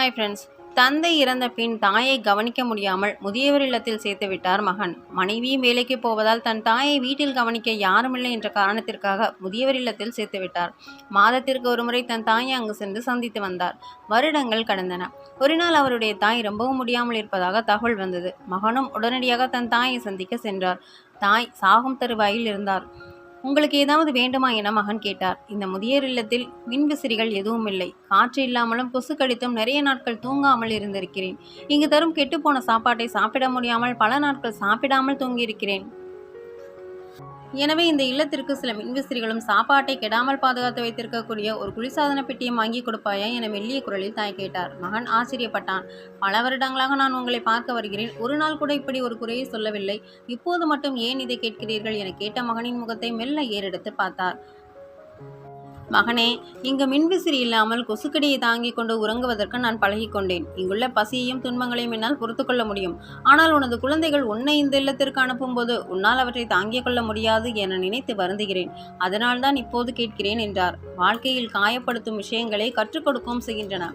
Hi friends தந்தை இறந்த பின் தாயை கவனிக்க முடியாமல் முதியவர் இல்லத்தில் சேர்த்து விட்டார் மகன். மனைவியும் வேலைக்கு போவதால் தன் தாயை வீட்டில் கவனிக்க யாருமில்லை என்ற காரணத்திற்காக முதியவர் இல்லத்தில் சேர்த்து விட்டார். மாதத்திற்கு ஒருமுறை தன் தாயை அங்கு சென்று சந்தித்து வந்தார். வருடங்கள் கடந்தன. ஒரு நாள் அவருடைய தாய் ரொம்பவும் முடியாமல் இருப்பதாக தகவல் வந்தது. மகனும் உடனடியாக தன் தாயை சந்திக்க சென்றார். தாய் சாகும் தருவாயில் இருந்தார். உங்களுக்கு ஏதாவது வேண்டுமா என மகன் கேட்டார். இந்த முதியோர் இல்லத்தில் மின்விசிறிகள் எதுவும் இல்லை. காற்று இல்லாமலும் கொசு கடித்தும் நிறைய நாட்கள் தூங்காமல் இருந்திருக்கிறேன். இங்கு தரும் கெட்டுப்போன சாப்பாட்டை சாப்பிட முடியாமல் பல நாட்கள் சாப்பிடாமல் தூங்கியிருக்கிறேன். எனவே இந்த இல்லத்திற்கு சில மின்விசிறிகளும் சாப்பாட்டை கெடாமல் பாதுகாத்து வைத்திருக்கக்கூடிய ஒரு குளிர்சாதன பெட்டியை வாங்கி கொடுப்பாயா என மெல்லிய குரலில் தாய் கேட்டார். மகன் ஆச்சரியப்பட்டான். பல வருடங்களாக நான் உங்களை பார்க்க வருகிறேன். ஒரு நாள் கூட இப்படி ஒரு குறையை சொல்லவில்லை. இப்போது மட்டும் ஏன் இதை கேட்கிறீர்கள்? என கேட்ட மகனின் முகத்தை மெல்ல ஏறெடுத்து பார்த்தார். மகனே இங்கு மின்விசிறி இல்லாமல் கொசுக்கடியை தாங்கிக் கொண்டு உறங்குவதற்கு நான் பழகிக்கொண்டேன். இங்குள்ள பசியையும் துன்பங்களையும் என்னால் பொறுத்து கொள்ள முடியும். ஆனால் உனது குழந்தைகள் உன்னை இந்த இல்லத்திற்கு அனுப்பும்போது உன்னால் அவற்றை தாங்கிக் கொள்ள முடியாது என நினைத்து வருந்துகிறேன். அதனால்தான் இப்போது கேட்கிறேன் என்றார். வாழ்க்கையில் காயப்படுத்தும் விஷயங்களை கற்றுக் கொடுக்கவும் செய்கின்றன.